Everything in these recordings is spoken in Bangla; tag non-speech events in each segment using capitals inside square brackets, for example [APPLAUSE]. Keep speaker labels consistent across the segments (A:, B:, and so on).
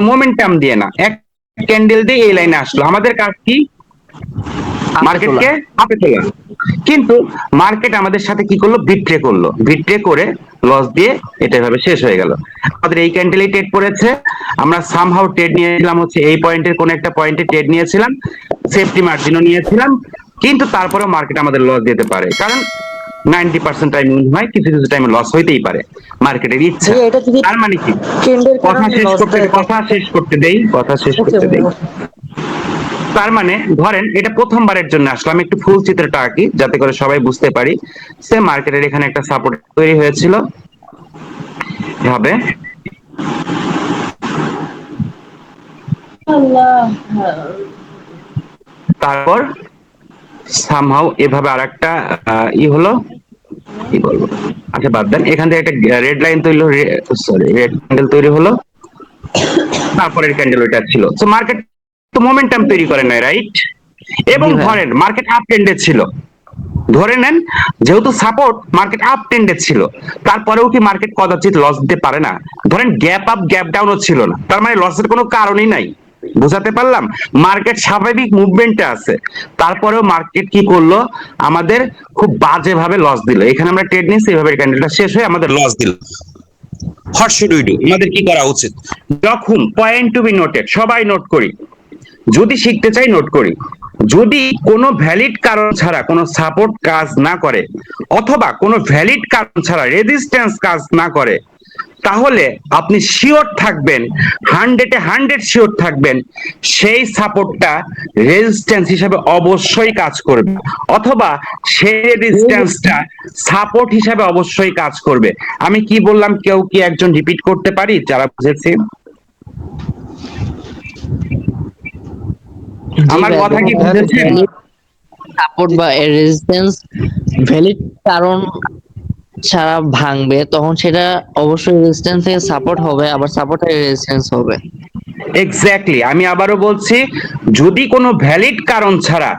A: মোমেন্টাম দিয়ে না। এক ক্যান্ডেল দিয়ে এই লাইনে আসলো। আমাদের কাজ কি? মার্কেটকে আপে তোলা। কিন্তু মার্কেট আমাদের সাথে কি করল? বিট্রে করল। বিট্রে করে লস দিয়ে এটা এভাবে শেষ হয়ে গেল। আমাদের এই ক্যান্ডেলে ট্রেড পড়েছে। আমরা সামহাউ ট্রেড নিয়েছিলাম, হচ্ছে এই পয়েন্টের কোন একটা পয়েন্টে ট্রেড নিয়েছিলাম। সেফটি মার্জিনও নিয়েছিলাম। কিন্তু তারপরেও মার্কেট আমাদের লস দিতে পারে। কারণ নাইনটি পার্সেন্ট টাইম হয় কিছু কিছু টাইমে লস হইতেই পারে। মার্কেটের ইচ্ছা। তার মানে কি? কথা শেষ করতে কথা শেষ করতে দেই কথা শেষ করতে দেই। তার মানে ধরেন এটা প্রথমবারের জন্য আসলাম একটু ফুল চিত্রটা আঁকি যাতে করে সবাই বুঝতে পারি। সে মার্কেটের এখানে একটা সাপোর্ট তৈরি হয়েছিল। হবে? তারপর সামহাউ এভাবে আর একটা ই হলো। কি বলব? আচ্ছা বাদ দেন এখান থেকে একটা রেড লাইন তৈরি হলো সরি রেড ক্যান্ডেল তৈরি হলো। তারপরের ক্যান্ডেল ওইটা ছিল। তো মার্কেট তো মোমেন্টাম তৈরি করে নাই রাইট এবং ধরেন মার্কেট আপ ট্রেন্ডে ছিল। ধরে নেন যেহেতু সাপোর্ট মার্কেট আপ ট্রেন্ডে ছিল তারপরেও কি মার্কেট কদাচিৎ লস দিতে পারে না? ধরেন গ্যাপ আপ গ্যাপ ডাউনও ছিল না। তার মানে লসের কোনো কারণই নাই। বুঝাতে পারলাম? মার্কেট স্বাভাবিক মুভমেন্টে আছে। তারপরেও মার্কেট কি করল? আমাদের খুব বাজেভাবে লস দিল। এখানে আমরা ট্রেড নিয়েছি, এইভাবে ক্যান্ডেলটা শেষ হয়ে আমাদের লস দিল। হোয়াট শুড উই ডু আমাদের কি করা উচিত? যখন পয়েন্ট টু বি নোটেড সবাই নোট করি। যদি শিখতে চাই নোট করি। যদি কোনো ভ্যালিড কারণ ছাড়া কোনো সাপোর্ট কাজ না করে, অথবা কোনো ভ্যালিড কারণ ছাড়া রেজিস্ট্যান্স কাজ না করে তাহলে আপনি শিওর থাকবেন হান্ড্রেডে হান্ড্রেড শিওর থাকবেন সেই সাপোর্টটা রেজিস্ট্যান্স হিসাবে অবশ্যই কাজ করবে অথবা সেই রেজিস্ট্যান্সটা সাপোর্ট হিসাবে অবশ্যই কাজ করবে। আমি কি বললাম কেউ কি একজন রিপিট করতে পারি? যারা বুঝেছি আমার কথা কি বুঝেছেন?
B: সাপোর্ট বা রেজিস্ট্যান্স ভ্যালিড কারণ ছাড়া ভাঙবে, তখন সেটা অবশ্যই রেজিস্ট্যান্স থেকে সাপোর্ট হবে, আবার সাপোর্ট থেকে রেজিস্ট্যান্স হবে।
A: এক্স্যাক্টলি আমি আবারও বলছি, যদি কোনো ভ্যালিড কারণ ছাড়া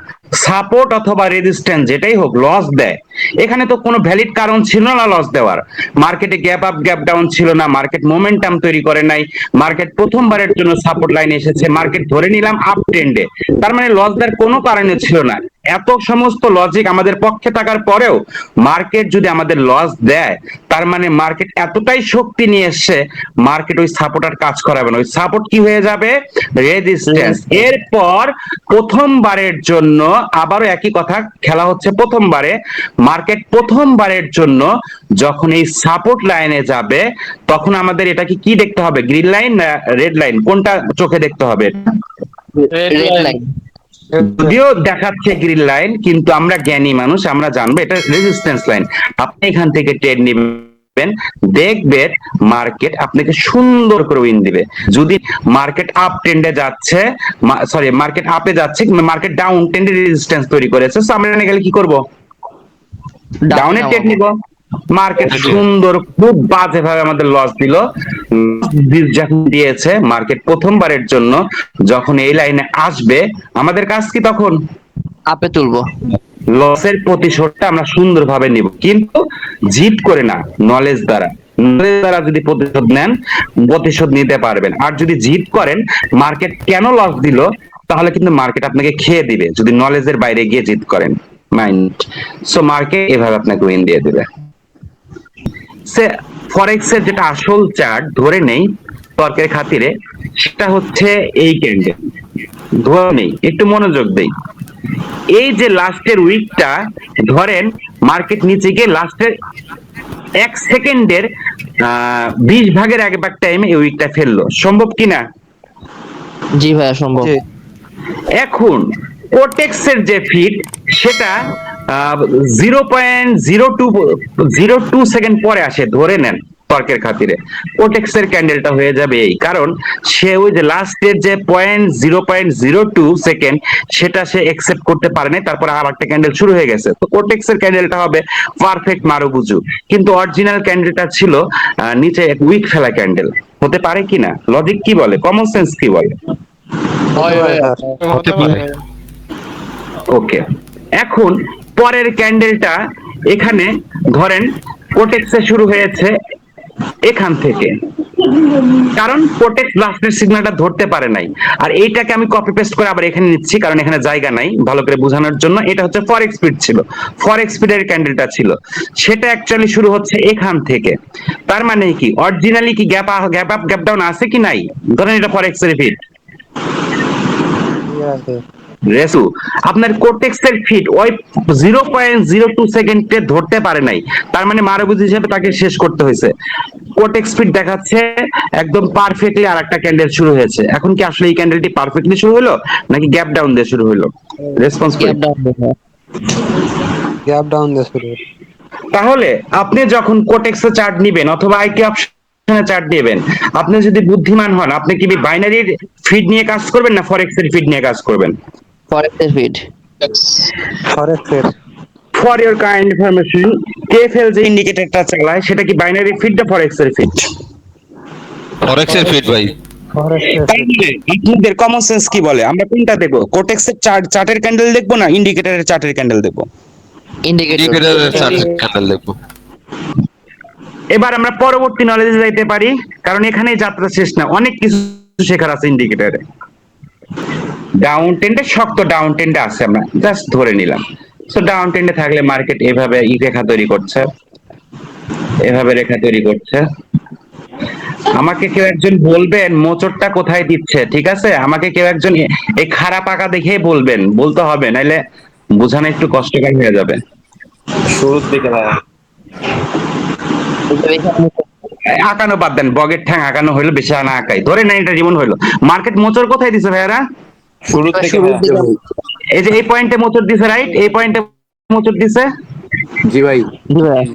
A: সাপোর্ট অথবা রেজিস্ট্যান্স যেটাই হোক লস দেয়, এখানে তো কোনো ভ্যালিড কারণ ছিল না লস দেওয়ার। মার্কেটে গ্যাপ আপ গ্যাপ ডাউন ছিল না মার্কেট মোমেন্টাম তৈরি করে নাই মার্কেট প্রথমবারের জন্য সাপোর্ট লাইন এসেছে মার্কেট ধরে নিলাম আপ ট্রেন্ডে তার মানে লস দেওয়ার কোনো কারণে ছিল না। এত সমস্ত লজিক আমাদের পক্ষে থাকার পরেও মার্কেট যদি আমাদের লস দেয় তার মানে মার্কেট এতটাই শক্তি নিয়ে এসছে মার্কেট ওই সাপোর্ট আর কাজ করাবে না। ওই সাপোর্ট কি হয়ে যাবে? রেজিস্ট্যান্স এরপর প্রথমবারের জন্য আবারও একই কথা খেলা হচ্ছে প্রথমবারে। মার্কেট প্রথমবারের জন্য যখন এই সাপোর্ট লাইনে যাবে তখন আমাদের এটা কি কি দেখতে হবে? গ্রিন লাইন না রেড লাইন কোনটা চোখে দেখতে হবে?
B: রেড লাইন
A: যদিও দেখাচ্ছে গ্রিন লাইন কিন্তু আমরা জ্ঞানী মানুষ আমরা জানব এটা রেজিস্ট্যান্স লাইন আপনি এখান থেকে ট্রেড নেবেন দেখবেন মার্কেট আপনাকে সুন্দর করে উইন দিবে। যদি মার্কেট আপ ট্রেন্ডে যাচ্ছে সরি মার্কেট আপে যাচ্ছে মার্কেট ডাউন ট্রেন্ডে রেজিস্ট্যান্স তৈরি করেছে আমরা গেলে কি করব? ডাউনের ট্রেড নিব। মার্কেট সুন্দর খুব বাজে ভাবে আমাদের লস দিল। যখন দিয়েছে মার্কেট প্রথমবারের জন্য যখন এই লাইনে আসবে আমাদের কাজ কি তখন?
B: আপে তুলবো।
A: লসের প্রতিশোধটা আমরা সুন্দরভাবে নিব। কিন্তু জিত করে না নলেজ দ্বারা। নলেজ দ্বারা যদি প্রতিশোধ নেন প্রতিশোধ নিতে পারবেন। আর যদি জিত করেন মার্কেট কেন লস দিল তাহলে কিন্তু মার্কেট আপনাকে খেয়ে দিবে যদি নলেজের বাইরে গিয়ে জিত করেন। মাইন্ড সো মার্কেট এভাবে আপনাকে উইন দিয়ে দিবে। সে ফরেক্স এর যেটা আসল চার্ট ধরে নেই তর্কের খাতিরে সেটা হচ্ছে এই ক্যান্ডেল ধরে নেই একটু মনোযোগ দেই। এই যে লাস্টের উইকটা ধরেন মার্কেট নিচে গিয়ে লাস্টের এক সেকেন্ডের বিশ ভাগের এক ভাগ টাইমে এই উইকটা ফেলল। সম্ভব কিনা
B: জি ভাইয়া সম্ভব।
A: এখন কোটেক্সের যে ফিট সেটা zero point zero two zero two second পরে আসে ধরে নেন তর্কের খাতিরে। কোটেক্সের ক্যান্ডেলটা হয়ে যাবে এই। কারণ সে ওই যে লাস্টের যে point zero point zero two second সেটা সে একসেপ্ট করতে পারে নাই তারপর আর একটা ক্যান্ডেল শুরু হয়ে গেছে। তো কোটেক্সের ক্যান্ডেলটা হবে পারফেক্ট মারুবুজু কিন্তু অরিজিনাল ক্যান্ডেলটা ছিল আহ, নিচে এক উইক ফেলা ক্যান্ডেল হতে পারে কিনা লজিক কি বলে? কমন সেন্স কি বলে?
C: হতে পারে।
A: ওকে এখন পরের ক্যান্ডেলটা এখানে ধরেন কোটেক্সে শুরু হয়েছে এখান থেকে। কারণ প্রোটেক্ট লাস্টের সিগন্যালটা ধরতে পারে নাই। আর এইটাকে আমি কপি পেস্ট করে আবার এখানে নিচ্ছি, কারণ এখানে জায়গা নাই ভালো করে বোঝানোর জন্য। এটা হচ্ছে ফরেক্স স্পিড ছিল। ফরেক্স স্পিডের ক্যান্ডেলটা ছিল। সেটা অ্যাকচুয়ালি শুরু হচ্ছে এখান থেকে। তার মানে কি? অরিজিনালি কি gap gap up gap down আছে কি নাই? ধরেন এটা ফরেক্স এর ফিট রেসু আপনার কোটেক্স এর ফিট ওই জিরো পয়েন্ট জিরো টু সেকেন্ডে ধরতে পারে নাই। তার মানে মারবুজ হিসেবে তাকে শেষ করতে হয়েছে। কোটেক্স ফিট দেখাচ্ছে একদম পারফেক্টলি আর একটা ক্যান্ডেল শুরু হয়েছে। এখন কি আসলে এই ক্যান্ডেলটি পারফেক্টলি শুরু হলো নাকি গ্যাপ ডাউন দিয়ে শুরু হলো? রেসপন্স
B: গ্যাপ ডাউন দেখা
D: গ্যাপ ডাউন দিয়ে শুরু
A: তাহলে আপনি যখন কোটেক্স চার্ট নিবেন অথবা আইটি অপশনে চার্ট দিবেন আপনি যদি বুদ্ধিমান হন আপনি কি বাইনারির ফিড নিয়ে কাজ করবেন না ফরেক্স এর ফিড নিয়ে কাজ করবেন?
B: ফরেক্সের feed
D: ফরেক্সের
A: for your kind information KFL যে ইন্ডিকেটরটা চালায় সেটা কি বাইনারি ফিড না ফরেক্স এর ফিড
C: ফরেক্সের ফিট ভাই।
D: ফরেক্সের
A: আপনাদের কমন সেন্স কি বলে? আমরা কোনটা দেখব? কোটেক্স এর চার্ট চার্টের ক্যান্ডেল দেখব না ইন্ডিকেটরের চার্টের ক্যান্ডেল দেখব?
C: ইন্ডিকেটরের চার্ট ক্যান্ডেল দেখব।
A: এবার আমরা পরবর্তী নলেজে যাইতে পারি কারণ এখানেই যাত্রা শেষ না অনেক কিছু শেখার আছে ইন্ডিকেটরে ডাউন ট্রেন্ডে শক্ত ডাউন ট্রেন্ডে আছে আমরা। জাস্ট ধরে নিলাম। সো ডাউন ট্রেন্ডে থাকলে মার্কেট এভাবে ই রেখা তৈরি করছে। এভাবে রেখা তৈরি করছে। আমাকে কেউ একজন বলবেন মোচরটা কোথায় দিচ্ছে? ঠিক আছে? আমাকে কেউ একজন এই খারাপ আঁকা দেখে বলবেন। বলতে হবে নাইলে বোঝানো একটু কষ্টকর হয়ে যাবে।
E: শুরুর দিকে
A: আঁকানো বাদ দেন বগের ঠ্যাং আঁকানো হইল বেশি আনা আঁকাই। ধরে না এটা জীবন হইল। মার্কেট মোচর কোথায় দিছে ভাইয়ারা?
E: শুরুর ভাই।
B: দিকে
A: এই যে এই পয়েন্টে মোচর দিছে রাইট এই পয়েন্টে মোচর দিছে?
E: জি ভাই।
B: জি ভাই।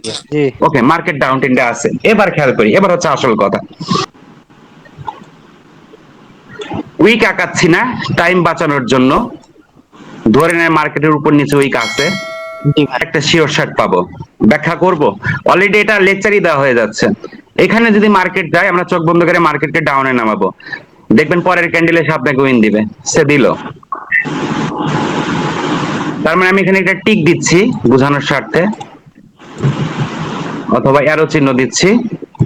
A: ওকে মার্কেট ডাউন ট্রেন্ডে আছে। এবার খেয়াল করি এবার হচ্ছে আসল কথা। উইক আঁকাচ্ছি না টাইম বাঁচানোর জন্য। ধরে নেয় মার্কেটের উপর নিচে উইক আছে। একটা শিওর শার্ট পাবো। ব্যাখ্যা করব? অলরেডি এটা লেকচারই দেওয়া হয়ে যাচ্ছে। এখানে যদি মার্কেট যায় আমরা চোখ বন্ধ করে মার্কেটকে ডাউনে নামাবো। দেখবেন পরের ক্যান্ডেলে এসে আপনাকে উইন দিবে। সে দিল। তার মানে আমি এখানে একটা টিক দিচ্ছি বোঝানোর স্বার্থে। অথবা অ্যারো চিহ্ন দিচ্ছি।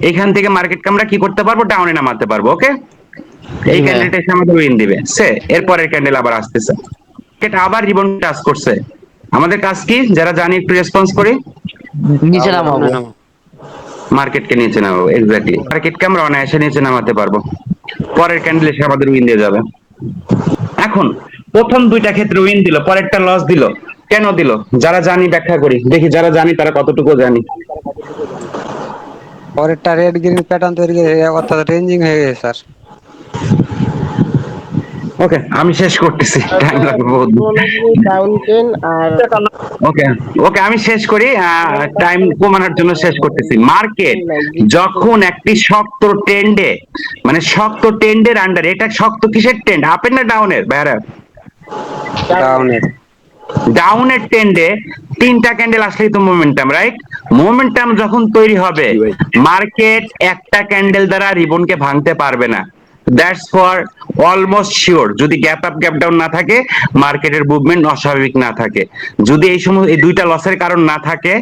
A: এখান থেকে মার্কেটকে আমরা কি করতে পারব? ডাউনে নামাতে পারব ওকে এই। ক্যান্ডেলটা এসে আমাদের উইন দিবে। সে এরপরের ক্যান্ডেল আবার আসতেছে। এটা আবার জীবন টাচ করছে? আমাদের কাজ কি? যারা জানি একটু রেসপন্স করি।
B: নিচে নামাবো।
A: মার্কেটকে নিচে নামাবো এক্স্যাক্টলি মার্কেটকে আমরা অনায়াসে নিচে নামাতে পারব। পরের ক্যান্ডেল এসে আমাদের উইন দিয়ে যাবে। এখন, প্রথম দুইটা ক্ষেত্রে উইন দিল, পরেরটা লস দিল। কেন দিল? যারা জানি ব্যাখ্যা করি। দেখি যারা জানি তারা কতটুকু জানি।
D: পরেরটা রেড গ্রিন প্যাটার্ন তৈরি অর্থাৎ রেঞ্জিং হয়ে গেছে স্যার
A: ওকে আমি শেষ করতেছি। টাইম লাগবে বহুত।
F: আর
A: ওকে ওকে আমি শেষ করি টাইম কমানোর জন্য শেষ করতেছি। মার্কেট যখন একটি শক্ত ট্রেন্ডে মানে শক্ত ট্রেন্ডের আন্ডার এটা শক্ত কিসের ট্রেন্ড আপের না ডাউনের ভাইয়ারা?
D: ডাউনের
A: ডাউনের ট্রেন্ডে তিনটা ক্যান্ডেল আসলেই তো মোমেন্টাম রাইট মোমেন্টাম যখন তৈরি হবে মার্কেট একটা ক্যান্ডেল দ্বারা রিবনকে ভাঙতে পারবে না। দ্যাটস ফর অলমোস্ট শিওর যদি গ্যাপ আপ গ্যাপ ডাউন না থাকে মার্কেটের মুভমেন্ট অস্বাভাবিক না থাকে। যদি এই সময় এই দুইটা লসের কারণ না থাকে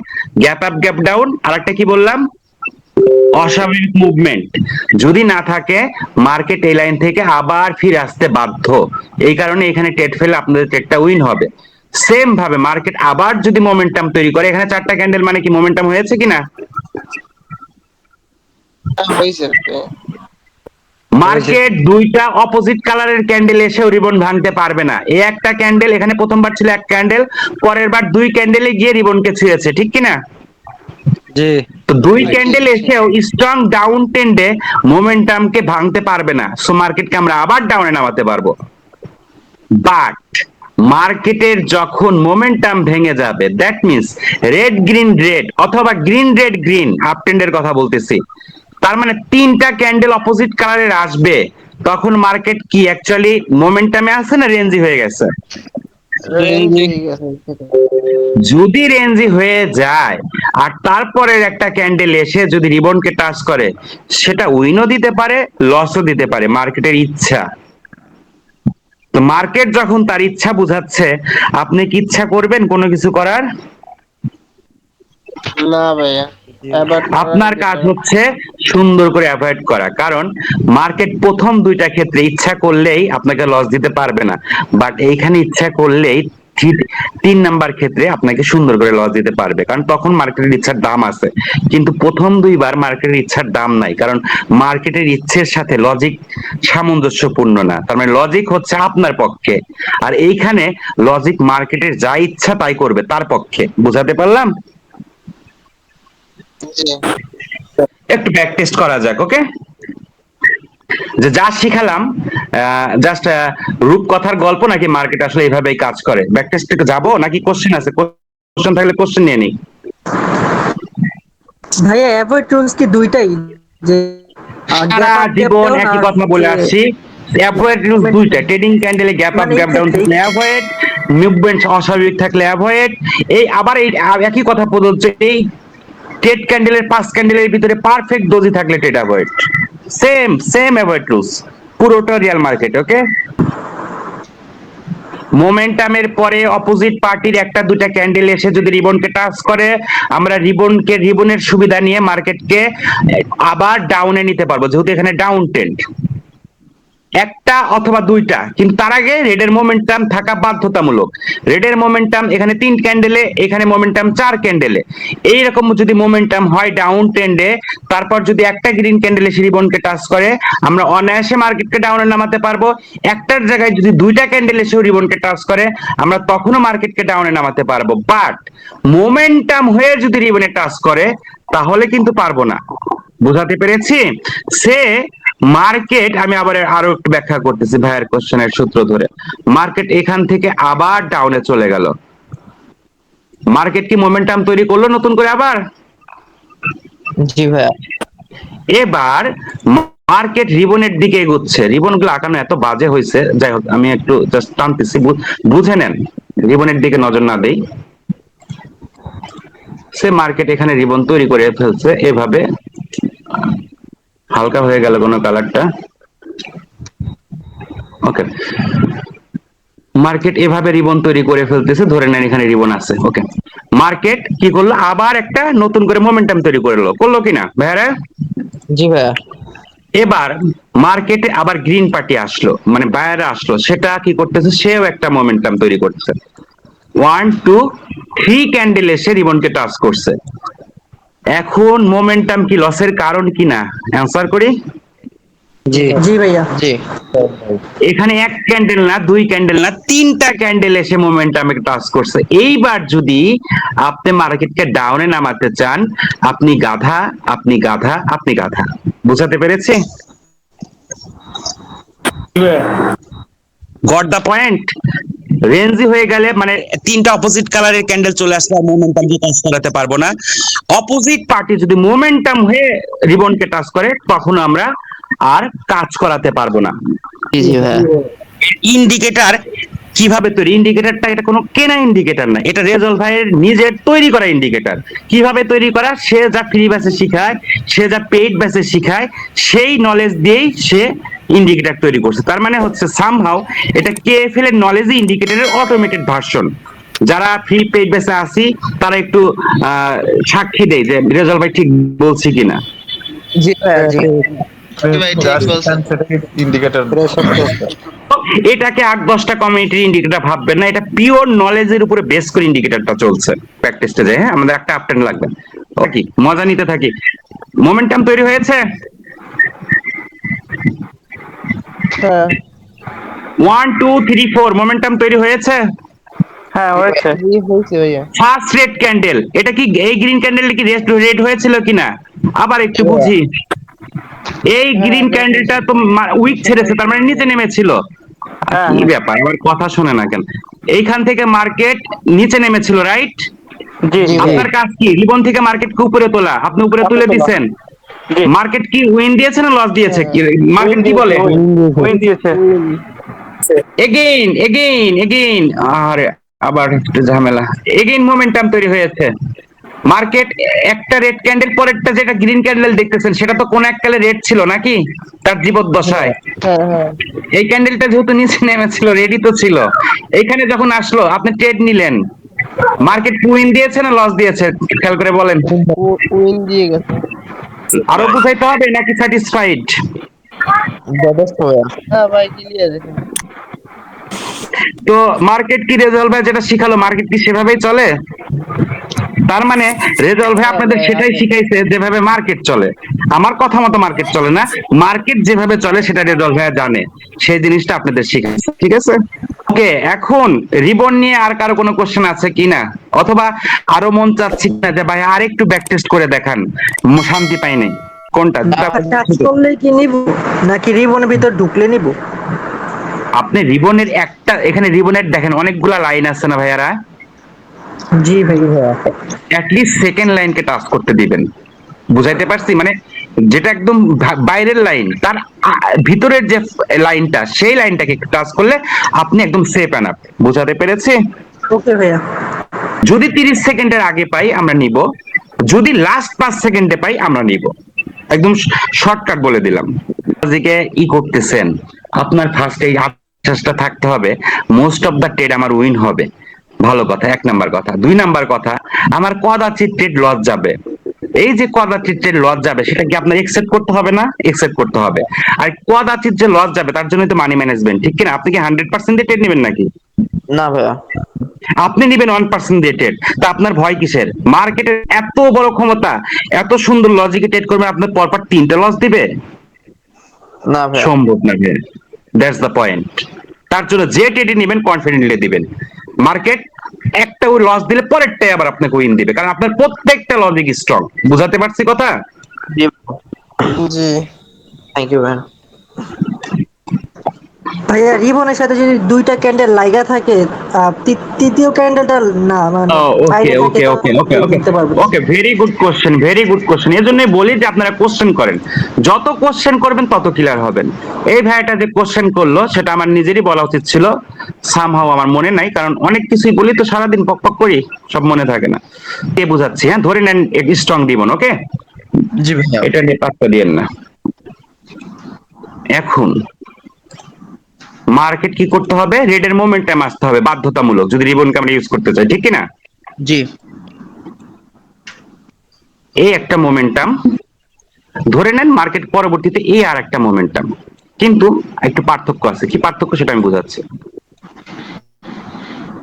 A: গ্যাপ আপ গ্যাপ ডাউন আর একটা কি বললাম? অস্বাভাবিক মুভমেন্ট যদি না থাকে মার্কেট এই লাইন থেকে আবার ফিরে আসতে বাধ্য। এই কারণে এখানে টেট ফেলে আপনাদের টেটটা উইন হবে। সেম ভাবে মার্কেট আবার যদি মোমেন্টাম তৈরি করে, এখানে চারটা ক্যান্ডেল মানে কি মোমেন্টাম হয়েছে কিনা?
F: হয়েছে।
A: মার্কেট দুইটা অপোজিট কালারের ক্যান্ডেল এসেও রিবন ভাঙতে পারবে না। এই একটা ক্যান্ডেল এখানে প্রথমবার ছিল এক ক্যান্ডেল পরের বার দুই ক্যান্ডেলে গিয়ে রিবনকে ছুঁয়েছে ঠিক কিনা?
D: জি।
A: তো দুই ক্যান্ডেল এসেও স্ট্রং ডাউন ট্রেন্ডে মোমেন্টামকে ভাঙতে পারবে না। সো মার্কেটকে আমরা আবার ডাউনে নামাতে পারব। বাট মার্কেটের যখন মোমেন্টাম ভেঙে যাবে that means red green red অথবা গ্রিন রেড গ্রিন আপ ট্রেন্ডের কথা বলতেছি। তার মানে তিনটা ক্যান্ডেল অপোজিট কালারের আসবে। তখন মার্কেট কি অ্যাকচুয়ালি মোমেন্টামে আছে না রেঞ্জি হয়ে গেছে? যদি রেঞ্জি হয়ে যায় আর তারপরের একটা ক্যান্ডেল এসে যদি রিবনকে টাচ করে সেটা উইনও দিতে পারে লসও দিতে পারে মার্কেটের ইচ্ছা। তো মার্কেট যখন তার ইচ্ছা বুঝাচ্ছে আপনি কি ইচ্ছা করবেন কোনো কিছু করার?
F: না ভাইয়া।
A: আপনার কাজ হচ্ছে সুন্দর করে অ্যাভয়েড করা। কারণ মার্কেট প্রথম দুইটা ক্ষেত্রে ইচ্ছা করলেই আপনাকে লস দিতে পারবে না। বাট এইখানে ইচ্ছা করলেই তিন নাম্বার ক্ষেত্রে আপনাকে সুন্দর করে লস দিতে পারবে। কারণ তখন মার্কেটের ইচ্ছার দাম আছে। কিন্তু প্রথম দুইবার মার্কেটের ইচ্ছার দাম নাই। কারণ মার্কেটের ইচ্ছের সাথে লজিক সামঞ্জস্যপূর্ণ না। তার মানে লজিক হচ্ছে আপনার পক্ষে। আর এইখানে লজিক মার্কেটের যা ইচ্ছা তাই করবে, তার পক্ষে। বুঝাতে পারলাম? একটু ব্যাক টেস্ট করা যাক ওকে যে যা শিখালাম জাস্ট রূপকথার গল্প নাকি মার্কেট আসলে এইভাবেই কাজ করে? ব্যাক টেস্ট থেকে যাব নাকি কোশ্চেন আছে? কোশ্চেন থাকলে কোশ্চেন নিয়ে নিই।
G: ভাইয়া অ্যাভয়েড রুলস কি দুইটাই? যে
A: সারা জীবন একই কথা বলে আসছি। অ্যাভয়েড রুলস দুইটা ট্রেডিং ক্যান্ডেলে গ্যাপ আপ গ্যাপ ডাউন থাকলে অ্যাভয়েড মুভমেন্ট অস্বাভাবিক থাকলে অ্যাভয়েড এই আবার এই একই কথা প্রযোজ্য এই ট্রেড ক্যান্ডেলের পাঁচ ক্যান্ডেলের ভিতরে পারফেক্ট ডোজি থাকলে TET avoid. Same same avoid rules পুরোটা রিয়াল মার্কেট, ওকে? মোমেন্টামের পরে অপোজিট পার্টির একটা দুটা ক্যান্ডেল এসে যদি রিবনকে টাচ করে, আমরা রিবনকে, রিবনের সুবিধা নিয়ে মার্কেটকে আবার ডাউনে নিতে পারব, যেহেতু এখানে ডাউন ট্রেন্ড একটা অথবা দুইটা, কিন্তু তার আগে রেডের মোমেন্টাম থাকা বাধ্যতামূলক। রেডের মোমেন্টাম এখানে তিন ক্যান্ডেলে এখানে মোমেন্টাম চার ক্যান্ডেলে এইরকম যদি মোমেন্টাম হয় ডাউন ট্রেন্ডে তারপর যদি একটা গ্রিন ক্যান্ডেলে এসে রিবনকে টাচ করে, আমরা অনায়াসে মার্কেটকে ডাউনে নামাতে পারব। একটার জায়গায় যদি দুইটা ক্যান্ডেলে এসে রিবনকে টাচ করে, আমরা তখনও মার্কেটকে ডাউনে নামাতে পারব। বাট মোমেন্টাম হয়ে যদি রিবনে টাচ করে, তাহলে কিন্তু পারব না। বুঝাতে পেরেছি? সে মার্কেট আমি আবার আরও একটু ব্যাখ্যা করতেছি ভাইয়ের কোশ্চেনের সূত্র ধরে। মার্কেট এখান থেকে আবার ডাউনে চলে গেল। মার্কেট কি মোমেন্টাম তৈরি করল নতুন করে আবার?
B: জি ভাইয়া।
A: এবার মার্কেট রিবনের দিকে এগোচ্ছে। রিবনগুলো আঁকানো এত বাজে হয়েছে। যাই হোক আমি একটু জাস্ট টানতেছি। বুঝে নেন রিবনের দিকে নজর না দেই। সে মার্কেট এখানে রিবন তৈরি করে ফেলছে। এভাবে হালকা হয়ে গেল কোনো কালারটা? ওকে মার্কেট এভাবে রিবন তৈরি করে ফেলতেছে ধরে নেন এখানে রিবন আছে ওকে মার্কেট কি করল? আবার একটা নতুন করে মোমেন্টাম তৈরি করল করল কিনা? ভাইয়ারা?
B: জি ভাইয়া।
A: এবার মার্কেটে আবার গ্রিন পার্টি আসলো মানে বায়ারে আসলো সেটা কি করতেছে? সেও একটা মোমেন্টাম তৈরি করছে। ওয়ান টু থ্রি ক্যান্ডেল এসে রিবনকে টাচ করছে। এখন মোমেন্টাম কি লসের কারণ কি না? অ্যান্সার করি?
B: জি।
G: জি ভাইয়া।
B: জি।
A: এখানে এক ক্যান্ডেল না দুই ক্যান্ডেল না তিনটা ক্যান্ডেল এসে মোমেন্টামে টাচ করছে। এইবার যদি আপনি মার্কেটকে ডাউনে নামাতে চান আপনি গাধা আপনি গাধা আপনি গাধা। বুঝাতে পেরেছি? গট দা পয়েন্ট রেঞ্জি হয়ে গেলে মানে তিনটা অপোজিট কালারের ক্যান্ডেল চলে আসলে মোমেন্টাম কে টাচ করাতে পারব না। অপোজিট পার্টি যদি মোমেন্টাম হয়ে রিবনকে টাচ করে তখন আমরা আর কাজ করাতে পারব না। ইন্ডিকেটর কীভাবে তৈরি? ইন্ডিকেটরটা এটা কোনো কেনা ইন্ডিকেটর না। এটা রেজল ভাইয়ের নিজের তৈরি করা ইন্ডিকেটর কীভাবে তৈরি করা? সে যা ফ্রি ব্যাচে শিখায় সে যা পেইড ব্যাচে শিখায় সেই নলেজ দিয়েই সে ইন্ডিকেটর তৈরি করছে। তার মানে হচ্ছে সামহাও এটা কেএফএল এর নলেজই ইন্ডিকেটরের অটোমেটেড ভার্সন যারা ফ্রি পেইড ব্যাচে আসি তারা একটু সাক্ষী দেয় যে রেজল ভাই ঠিক বলছি কিনা।
B: জি জি।
E: ইন্ডিকেটর
A: এটাকে আট দশটা কমিউনিটির ইন্ডিকেটর ভাববেন না এটা পিওর নলেজের উপরে বেস করে ইন্ডিকেটরটা চলছে। প্র্যাকটিস স্টেজে হ্যাঁ আমাদের একটা আপটেন লাগবে। কি মজা নিতে থাকি। মোমেন্টাম তৈরি হয়েছে?
F: হ্যাঁ।
A: One two three four momentum তৈরি হয়েছে?
F: হ্যাঁ হয়েছে। জি হয়েছে ভাইয়া।
A: ফার্স্ট রেড ক্যান্ডেল এটা কি এই গ্রিন ক্যান্ডেল কি রেড রেড হয়েছিল কিনা? আবার একটু বুঝি। এই গ্রিন ক্যান্ডেলটা তো উইক ছেড়েছে তার মানে নিচে নেমেছিল। কি ব্যাপার? আমার কথা শুনে না কেন? এইখান থেকে মার্কেট নিচে নেমেছিল রাইট
F: জি
B: জি
A: আপনার কাজ কি? রিবন থেকে মার্কেটকে উপরে তোলা। আপনি উপরে তুলে দিচ্ছেন মার্কেট কি উইন দিয়েছে না লস দিয়েছে? কি মার্কেট কি বলে?
F: উইন দিয়েছে।
A: এগেইন এগেইন এগেইন আরে আবার একটু ঝামেলা। এগেইন মোমেন্টাম তৈরি হয়েছে। মার্কেট একটা রেড ক্যান্ডেল পরেরটা যেটা গ্রিন ক্যান্ডেল দেখতেছেন সেটা তো কোন এককালে রেড ছিল নাকি? তার জীবদ্দশায়।
F: হ্যাঁ হ্যাঁ।
A: এই ক্যান্ডেলটা যেহেতু নিচে নেমেছিল রেডি তো ছিল। এইখানে যখন আসলো আপনি ট্রেড নিলেন। মার্কেট উইন দিয়েছে না লস দিয়েছে? খেয়াল করে বলেন।
F: উইন দিয়ে গেছে।
A: আরও বুঝাইতে হবে নাকি স্যাটিসফাইড
F: যথেষ্ট হ্যাঁ ভাই ক্লিয়ার
A: তো মার্কেট কি রেজাল্ট ভাই যেটা শিখালো? মার্কেট কি সেভাবেই চলে? তার মানে রেজাল্ট ভাই আপনাদের সেটাই শিখাইছে যেভাবে মার্কেট চলে। আমার কথা মতো মার্কেট চলে না। মার্কেট যেভাবে চলে সেটা রেজাল্ট ভাই জানে। সেই জিনিসটা আপনাদের শিখাইছে। ঠিক আছে? ওকে এখন রিবন নিয়ে আর কারও কোনো কোশ্চেন আছে কিনা? অথবা আরও মন চাচ্ছি না যে ভাই আর একটু ব্যাক টেস্ট করে দেখান। শান্তি পাই নাই। কোনটা?
G: কি নিব? নাকি রিবনের ভিতর ঢুকলে নিব?
A: আপনি রিবনের একটা এখানে রিবনের দেখেন অনেকগুলা লাইন আছে না ভাইয়ারা?
G: জি ভাই
A: অ্যাটলিস্ট সেকেন্ড লাইনকে টাচ করতে দিবেন। বুঝাইতে পারছি? মানে যেটা একদম বাইরের লাইন তার ভিতরের যে লাইনটা সেই লাইনটাকে টাচ করলে আপনি একদম সেফ অ্যান আপ বুঝাতে পেরেছি?
G: ওকে ভাইয়া।
A: যদি তিরিশ সেকেন্ডের আগে পাই আমরা নিব। যদি লাস্ট পাঁচ সেকেন্ডে পাই আমরা নিব। একদম শর্টকাট বলে দিলাম। আজকে ই করতেছেন। আপনার ফার্স্ট এই আশ্বাসটা থাকতে হবে মোস্ট অফ দা ট্রেড আমার উইন হবে। ভালো কথা এক নাম্বার কথা। দুই নাম্বার কথা আমার কদাচিৎ ট্রেড লস যাবে। এই যে ট্রেড লস যাবে সেটা কি আপনার একসেপ্ট করতে হবে না? একসেপ্ট করতে হবে। আর কদাচিৎ যে লস যাবে তার জন্য তো মানি ম্যানেজমেন্ট ঠিক কিনা? আপনি কি হান্ড্রেড পার্সেন্ট ট্রেড নেবেন নাকি?
F: না ভাইয়া।
A: আপনি নিবেন ওয়ান পার্সেন্ট দিয়ে ট্রেড তা আপনার ভয় কিসের? মার্কেটের এত বড় ক্ষমতা এত সুন্দর লজিকে ট্রেড করবে আপনার পরপর তিনটা লস দিবে?
F: না
A: সম্ভব না দ্যাটস দ্য পয়েন্ট তার জন্য যে টেডি নেবেন কনফিডেন্টলি দিবেন। মার্কেট একটা ওই লস দিলে পরেরটাই আবার আপনাকে উইন দিবে। কারণ আপনার প্রত্যেকটা লজিক স্ট্রং বুঝাতে পারছি কথা?
F: জি। থ্যাংক ইউ ভাইয়া
G: ভাইয়া রিবনের সাথে যদি দুইটা ক্যান্ডেল লাগা থাকে তৃতীয় ক্যান্ডেলটা না মানে
A: okay okay okay okay okay. Very good question very good question এই জন্যই বলি যে আপনারা কোশ্চেন করেন। যত কোশ্চেন করবেন তত ক্লিয়ার হবেন। এই ভাইটা যে কোশ্চেন করল সেটা আমার নিজেরই বলা উচিত ছিল। সামহাও আমার মনে নাই কারণ অনেক কিছুই বলি তো সারাদিন পক পক করি সব মনে থাকে না। কে বুঝাচ্ছি হ্যাঁ? ধরে নেন স্ট্রং দিবন ওকে?
F: জি ভাইয়া।
A: এটা নিয়ে পাত্তা দিয়েন না। এখন মার্কেট কি করতে হবে? রেডের মোমেন্টাম আসতে হবে বাধ্যতামূলক যদি রিবনকে আমরা ইউজ করতে চাই ঠিক কি না?
F: জি।
A: এই একটা মোমেন্টাম ধরে নেন মার্কেট পরবর্তীতে এই আর একটা মোমেন্টাম কিন্তু একটু পার্থক্য আছে কি পার্থক্য সেটা আমি বোঝাচ্ছি।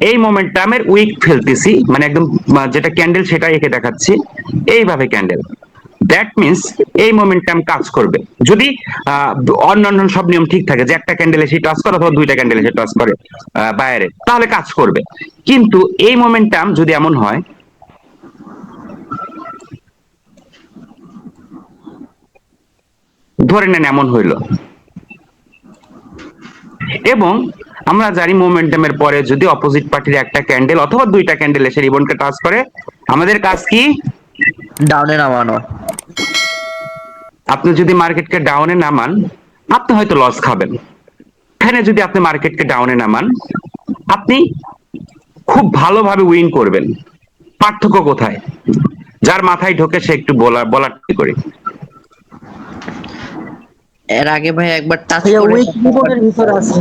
A: এই মোমেন্টামের উইক ফেলতেছি মানে একদম যেটা ক্যান্ডেল সেটা এঁকে দেখাচ্ছি। এইভাবে ক্যান্ডেল দ্যাট মিন্স এই মোমেন্টাম কাজ করবে। যদি আহ, অন্যান্য সব নিয়ম ঠিক থাকে যে একটা ক্যান্ডেল এসে টাচ করে অথবা দুইটা ক্যান্ডেল এসে টাচ করে বাইরে তাহলে কাজ করবে। কিন্তু এই মোমেন্টাম যদি এমন হয় ধরে নেন এমন হইল। এবং আমরা জানি মোমেন্টামের পরে যদি অপোজিট পার্টির একটা ক্যান্ডেল অথবা দুইটা ক্যান্ডেল এসে রিবনকে টাচ করে আমাদের কাজ কি?
B: ডাউনে নামানো।
A: আপনি যদি মার্কেটকে ডাউনে নামান আপনি হয়তো লস খাবেন। এখানে যদি আপনি মার্কেটকে ডাউনে নামান আপনি খুব ভালোভাবে উইন করবেন। পার্থক্য কোথায়? যার মাথায় ঢোকে সে একটু বলা বলার করি।
B: এর আগে ভাই একবার টাচ করে
G: উইক রিবনের ভিতর আছে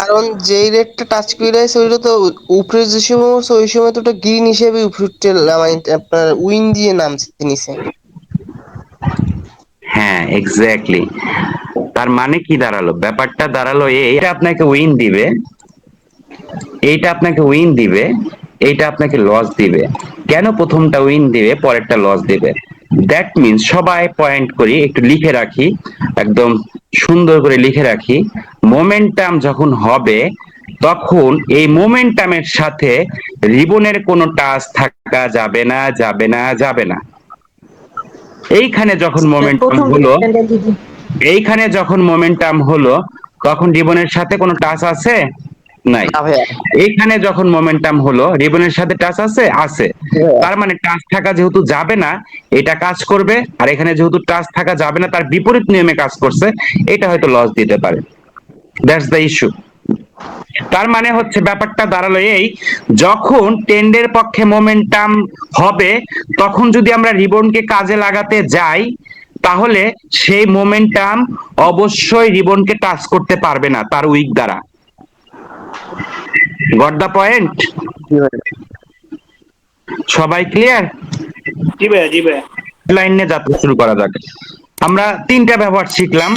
H: কারণ যেই রেটটা টাচ করে আছে ওইটা তো উপরে যে সময় ওই সময় তো ওটা গ্রিন হিসেবে উপরে মানে আপনার উইন দিয়ে নামছে নিচে
A: হ্যাঁ এক্স্যাক্টলি তার মানে কি দাঁড়াল? ব্যাপারটা দাঁড়াল এইটা আপনাকে উইন দিবে। এইটা আপনাকে উইন দিবে, এইটা আপনাকে লস দিবে। কেন প্রথমটা উইন দিবে, পরেরটা লস দিবে? দ্যাট মিন্স সবাই পয়েন্ট করি, একটু লিখে রাখি, একদম সুন্দর করে লিখে রাখি। মোমেন্টাম যখন হবে, তখন এই মোমেন্টামের সাথে রিবনের কোনো টাচ থাকা যাবে না যাবে না যাবে না। এইখানে যখন মোমেন্টাম
G: প্রথম
A: হলো এইখানে যখন মোমেন্টাম হলো তখন রিবনের সাথে কোনো টাচ আছে? নাই। এইখানে যখন মোমেন্টাম হলো রিবনের সাথে টাচ আছে? আছে। তার মানে টাচ থাকা যেহেতু যাবে না এটা কাজ করবে আর এখানে যেহেতু টাচ থাকা যাবে না তার বিপরীত নিয়মে কাজ করছে এটা হয়তো লস দিতে পারে। দ্যাটস দ্য ইস্যু তার মানে হচ্ছে ব্যাপারটা দাঁড়াল এই যখন টেন্ডের পক্ষে মোমেন্টাম হবে তখন যদি আমরা রিবনকে কাজে লাগাতে যাই তাহলে সেই মোমেন্টাম অবশ্যই রিবনকে টাচ করতে পারবে না তার উইক দ্বারা। গট দ্য পয়েন্ট সবাই ক্লিয়ার
I: জি ভাইয়া জি ভাইয়া
A: লাইন যাত্রা শুরু করা যাক। আমরা তিনটা ব্যবহার শিখলাম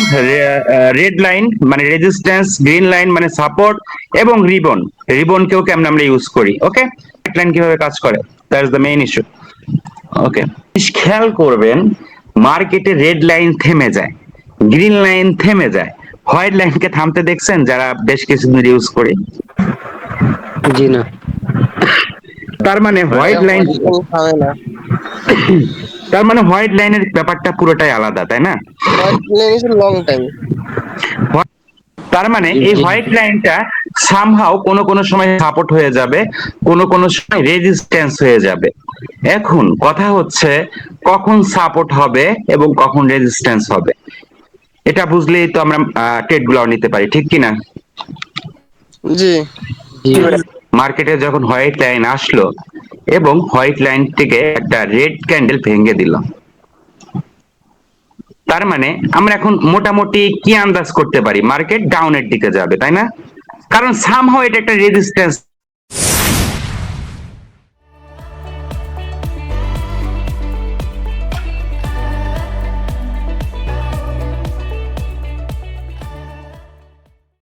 A: রেড লাইন মানে রেজিস্ট্যান্স গ্রিন লাইন মানে সাপোর্ট এবং রিবন রিবনকেও কেমন আমরা ইউজ করি ওকে লাইন কীভাবে কাজ করে? That is the main issue okay খেয়াল করবেন মার্কেটে রেড লাইন থেমে যায় গ্রিন লাইন থেমে যায়। হোয়াইট লাইনকে থামতে দেখছেন যারা বেশ কিছুদিন ইউজ করে?
D: জি না।
A: তার মানে হোয়াইট লাইন
H: থামে না। [COUGHS]
A: তার মানে হোয়াইট লাইনের ব্যাপারটা পুরোটাই আলাদা তাই না?
H: লং টাইম
A: তার মানে এই হোয়াইট লাইনটা সামহাও কোনো কোনো সময় সাপোর্ট হয়ে যাবে কোনো কোনো সময় রেজিস্ট্যান্স হয়ে যাবে। এখন কথা হচ্ছে কখন সাপোর্ট হবে এবং কখন রেজিস্ট্যান্স হবে। এটা বুঝলেই তো আমরা ট্রেড গুলাও নিতে পারি ঠিক কিনা?
H: জি।
A: মার্কেটে যখন হোয়াইট লাইন আসলো এবং হোয়াইট লাইন থেকে একটা রেড ক্যান্ডেল ভেঙে দিল। তার মানে আমরা এখন মোটামুটি কি আন্দাজ করতে পারি? মার্কেট ডাউনের দিকে যাবে, তাই না? কারণ সামহাও এটা একটা রেজিস্ট্যান্স